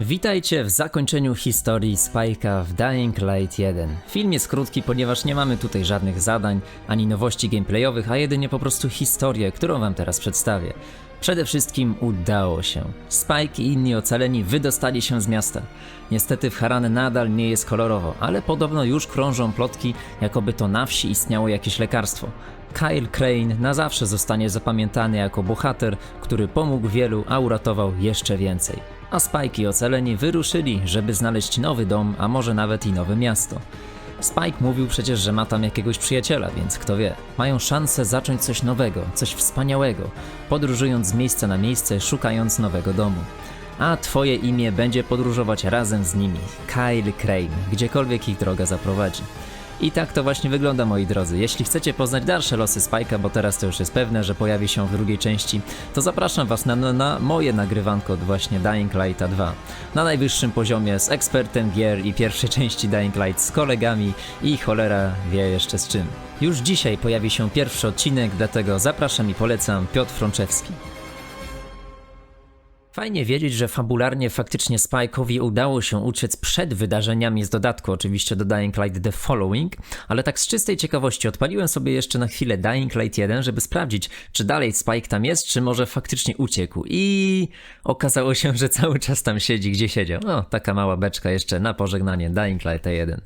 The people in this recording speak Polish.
Witajcie w zakończeniu historii Spike'a w Dying Light 1. Film jest krótki, ponieważ nie mamy tutaj żadnych zadań, ani nowości gameplayowych, a jedynie po prostu historię, którą wam teraz przedstawię. Przede wszystkim udało się. Spike i inni ocaleni wydostali się z miasta. Niestety w Harane nadal nie jest kolorowo, ale podobno już krążą plotki, jakoby to na wsi istniało jakieś lekarstwo. Kyle Crane na zawsze zostanie zapamiętany jako bohater, który pomógł wielu, a uratował jeszcze więcej. A Spike i ocaleni wyruszyli, żeby znaleźć nowy dom, a może nawet i nowe miasto. Spike mówił przecież, że ma tam jakiegoś przyjaciela, więc kto wie. Mają szansę zacząć coś nowego, coś wspaniałego, podróżując z miejsca na miejsce, szukając nowego domu. A twoje imię będzie podróżować razem z nimi. Kyle Crane, gdziekolwiek ich droga zaprowadzi. I tak to właśnie wygląda, moi drodzy. Jeśli chcecie poznać dalsze losy Spike'a, bo teraz to już jest pewne, że pojawi się w drugiej części, to zapraszam Was na, na, moje nagrywanko od właśnie Dying Lighta 2. Na najwyższym poziomie z ekspertem gier i pierwszej części Dying Light z kolegami i cholera wie jeszcze z czym. Już dzisiaj pojawi się pierwszy odcinek, dlatego zapraszam i polecam Piotr Frączewski. Fajnie wiedzieć, że fabularnie faktycznie Spike'owi udało się uciec przed wydarzeniami z dodatku oczywiście do Dying Light The Following, ale tak z czystej ciekawości odpaliłem sobie jeszcze na chwilę Dying Light 1, żeby sprawdzić, czy dalej Spike tam jest, czy może faktycznie uciekł. I okazało się, że cały czas tam siedzi, gdzie siedział. No, taka mała beczka jeszcze na pożegnanie Dying Light 1.